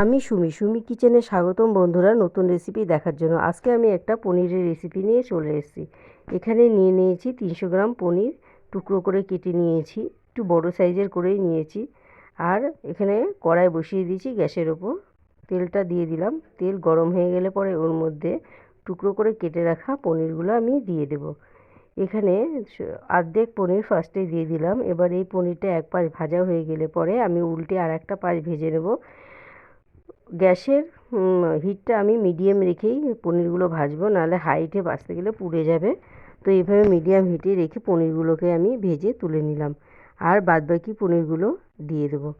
আমি সুমি সুমি কিচেনে স্বাগতম বন্ধুরা নতুন রেসিপি দেখার জন্য। আজকে আমি একটা পনিরের রেসিপি নিয়ে চলে এসেছি। এখানে নিয়ে নিয়েছি তিনশো গ্রাম পনির, টুকরো করে কেটে নিয়েছি, একটু বড় সাইজের করেই নিয়েছি। আর এখানে কড়াই বসিয়ে দিয়েছি গ্যাসের ওপর। তেলটা দিয়ে দিলাম। তেল গরম হয়ে গেলে পরে ওর মধ্যে টুকরো করে কেটে রাখা পনিরগুলো আমি দিয়ে দেব। এখানে অর্ধেক পনির ফার্স্টে দিয়ে দিলাম। এবার এই পনিরটা এক পাশ ভাজা হয়ে গেলে পরে আমি উল্টে আর একটা পাশ ভেজে নেব। গ্যাসের হিটটা আমি মিডিয়াম রেখেই পনিরগুলো ভাজবো, নাহলে হাইটে ভাজতে গেলে পুড়ে যাবে। তো এইভাবে মিডিয়াম হিটে রেখে পনিরগুলোকে আমি ভেজে তুলে নিলাম। আর বাদবাকি পনিরগুলো দিয়ে দেবো।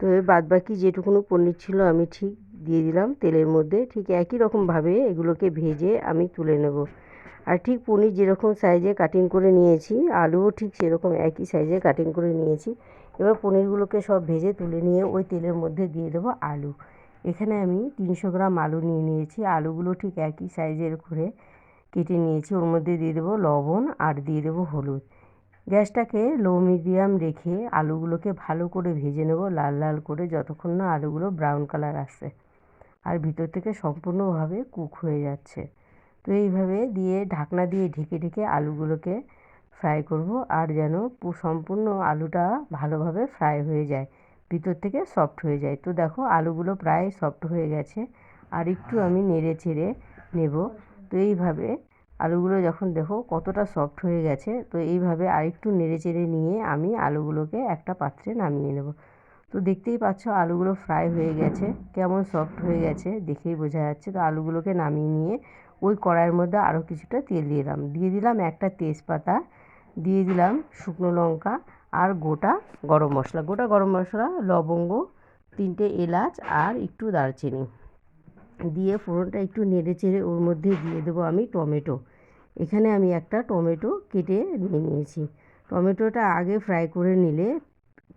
তো এর বাদবাকি যেটুকুনো পনির ছিল আমি ঠিক দিয়ে দিলাম তেলের মধ্যে। ঠিক একই রকমভাবে এগুলোকে ভেজে আমি তুলে নেব। আর ঠিক পনির যেরকম সাইজে কাটিং করে নিয়েছি, আলুও ঠিক সেরকম একই সাইজে কাটিং করে নিয়েছি। এবার পনিরগুলোকে সব ভেজে তুলে নিয়ে ওই তেলের মধ্যে দিয়ে দেবো আলু। এখানে আমি তিনশো গ্রাম আলু নিয়ে নিয়েছি। আলুগুলো ঠিক একই সাইজের করে কেটে নিয়েছি। ওর মধ্যে দিয়ে দেবো লবণ আর দিয়ে দেবো হলুদ। গ্যাসটাকে লো মিডিয়াম রেখে আলুগুলোকে ভালো করে ভেজে নেব লাল লাল করে যতক্ষণ না আলুগুলো ব্রাউন কালার আসছে। আর ভিতর থেকে সম্পূর্ণভাবে কুক হয়ে যাচ্ছে। তো এইভাবে দিয়ে ঢাকনা দিয়ে ঢেকে ঢেকে আলুগুলোকে ফ্রাই করব আর যেন সম্পূর্ণ আলুটা ভালোভাবে ফ্রাই হয়ে যায়। ভিতর থেকে সফট হয়ে যায়। তো দেখো, আলুগুলো প্রায় সফট হয়ে গেছে। আর একটু আমি নেড়ে চেড়ে নেব। তো এইভাবে আলুগুলো যখন দেখো কতটা সফট হয়ে গেছে, তো এইভাবে আরেকটু নেড়ে চেড়ে নিয়ে আমি আলুগুলোকে একটা পাত্রে নামিয়ে নেব। তো দেখতেই পাচ্ছ আলুগুলো ফ্রাই হয়ে গেছে, কেমন সফট হয়ে গেছে, দেখেই বোঝা যাচ্ছে। তো আলুগুলোকে নামিয়ে নিয়ে ওই কড়াইয়ের মধ্যে আরও কিছুটা তেল দিলাম। দিয়ে দিলাম একটা তেজপাতা, দিয়ে দিলাম শুকনো লঙ্কা আর গোটা গরম মশলা, গোটা গরম মশলা, লবঙ্গ, তিনটে এলাচ আর একটু দারচিনি। দিয়ে ফোড়নটা একটু নেড়ে চেড়ে ওর মধ্যে দিয়ে দেবো আমি টমেটো। এখানে আমি একটা টমেটো কেটে নিয়ে নিয়েছি। টমেটোটা আগে ফ্রাই করে নিলে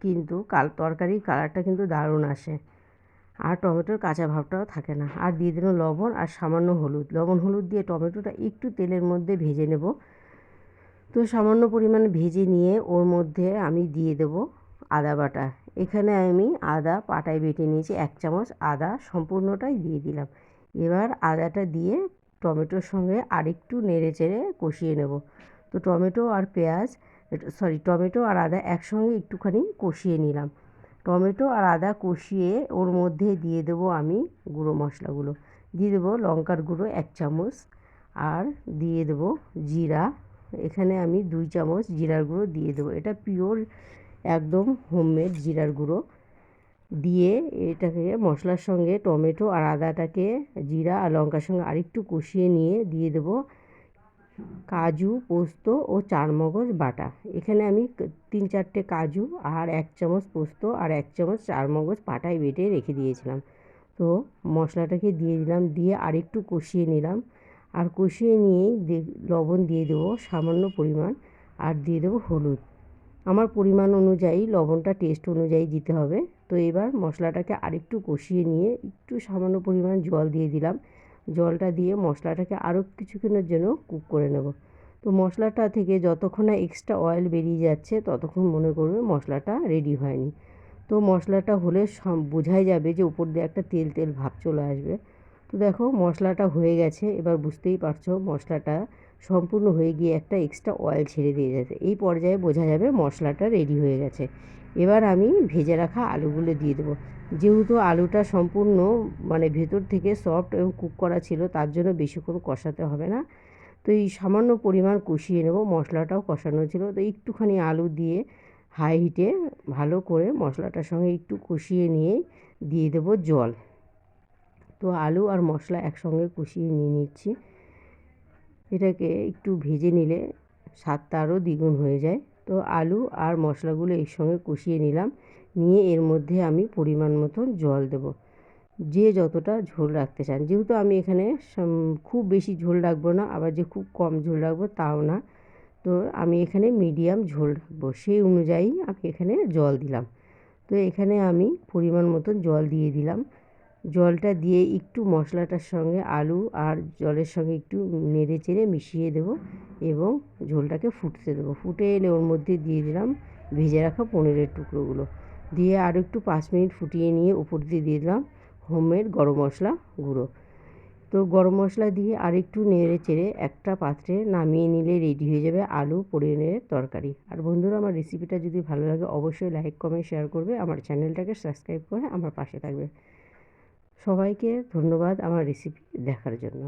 কিন্তু কাল তরকারির কালারটা কিন্তু দারুণ আসে। আর টমেটোর কাঁচা ভাবটাও থাকে না। আর দিয়ে দিলাম লবণ আর সামান্য হলুদ। লবণ হলুদ দিয়ে টমেটোটা একটু তেলের মধ্যে ভেজে নেব। তো সামান্য পরিমাণ ভেজে নিয়ে ওর মধ্যে আমি দিয়ে দেব আদা বাটা। এখানে আমি আদা পাটায় বেটে নিয়েছি, এক চামচ আদা সম্পূর্ণটাই দিয়ে দিলাম। এবার আদাটা দিয়ে টমেটোর সঙ্গে আরেকটু নেড়ে চেড়ে কষিয়ে নেব। তো টমেটো আর পেঁয়াজ, সরি, টমেটো আর আদা একসঙ্গে একটুখানি কষিয়ে নিলাম। টমেটো আর আদা কষিয়ে ওর মধ্যে দিয়ে দেবো আমি গুঁড়ো মশলাগুলো। দিয়ে দেবো লঙ্কার গুঁড়ো এক চামচ আর দিয়ে দেবো জিরা এখানে আমি দুই চামচ জিরার গুঁড়ো দিয়ে দেবো। এটা পিওর একদম হোমমেড জিরার গুঁড়ো। দিয়ে এটাকে মশলার সঙ্গে টমেটো আর আদাটাকে, জিরা আর লঙ্কার সঙ্গে আরেকটু কষিয়ে নিয়ে দিয়ে দেবো। কাজু, পোস্ত ও চারমগজ বাটা। এখানে আমি তিন চারটে কাজু আর এক চামচ পোস্ত আর এক চামচ চারমগজ পাটায় বেটে রেখে দিয়েছিলাম। তো মশলাটাকে দিয়ে দিলাম, দিয়ে আরেকটু কষিয়ে নিলাম। আর কষিয়ে নিয়েই লবণ দিয়ে দেবো সামান্য পরিমাণ আর দিয়ে দেবো হলুদ। আমার পরিমাণ অনুযায়ী, লবণটা টেস্ট অনুযায়ী দিতে হবে। তো এবার মশলাটাকে আরেকটু কষিয়ে নিয়ে একটু সামান্য পরিমাণ জল দিয়ে দিলাম। জলটা দিয়ে মশলাটাকে আরও কিছুক্ষণের জন্য কুক করে নেব। তো মশলাটা থেকে যতক্ষণ না এক্সট্রা অয়েল বেরিয়ে যাচ্ছে, ততক্ষণ মনে করবে মশলাটা রেডি হয়নি। তো মশলাটা হলে বোঝাই যাবে যে উপর দিয়ে একটা তেল তেল ভাব চলে আসবে। তো দেখো মশলাটা হয়ে গেছে, এবার বুঝতেই পারছ মশলাটা সম্পূর্ণ হয়ে গিয়ে একটা এক্সট্রা অয়েল ছেড়ে দিয়ে যাচ্ছে। এই পর্যায়ে বোঝা যাবে মশলাটা রেডি হয়ে গেছে। এবার আমি ভেজে রাখা আলুগুলো দিয়ে দেবো। যেহেতু আলুটা সম্পূর্ণ মানে ভেতর থেকে সফট এবং কুক করা ছিল, তার জন্য বেশিক্ষণ কষাতে হবে না। তো এই সামান্য পরিমাণ কষিয়ে নেব, মশলাটাও কষানো ছিল। তো একটুখানি আলু দিয়ে হাই হিটে ভালো করে মশলাটার সঙ্গে একটু কষিয়ে নিয়ে দিয়ে দেবো জল। তো আলু আর মশলা একসঙ্গে কষিয়ে নিয়ে নিচ্ছি। এটাকে একটু ভেজে নিলে স্বাদটা আরও দ্বিগুণ হয়ে যায়। তো আলু আর মশলাগুলো এর সঙ্গে কষিয়ে নিলাম। নিয়ে এর মধ্যে আমি পরিমাণ মতন জল দেব। যে যতটা ঝোল রাখতে চান। যেহেতু আমি এখানে খুব বেশি ঝোল রাখব না, আবার যে খুব কম ঝোল রাখব তাও না। তো আমি এখানে মিডিয়াম ঝোল রাখব। সেই অনুযায়ী আমি এখানে জল দিলাম। তো এখানে আমি পরিমাণ মতন জল দিয়ে দিলাম। জলটা দিয়ে একটু মশলাটার সঙ্গে আলু আর জলের সঙ্গে একটু নেড়ে চেড়ে মিশিয়ে দেবো এবং ঝোলটাকে ফুটতে দেবো। ফুটে এলে ওর মধ্যে দিয়ে দিলাম ভেজে রাখা পনিরের টুকরোগুলো। দিয়ে আরও একটু পাঁচ মিনিট ফুটিয়ে নিয়ে উপর দিয়ে দিয়ে দিলাম হোমমেড গরম মশলা গুঁড়ো। তো গরম মশলা দিয়ে আরেকটু নেড়ে চেড়ে একটা পাত্রে নামিয়ে নিলে রেডি হয়ে যাবে আলু পনিরের তরকারি। আর বন্ধুরা, আমার রেসিপিটা যদি ভালো লাগে, অবশ্যই লাইক কমেন্ট শেয়ার করবে। আমার চ্যানেলটাকে সাবস্ক্রাইব করে আমার পাশে থাকবে। সবাইকে ধন্যবাদ আমার রেসিপি দেখার জন্য।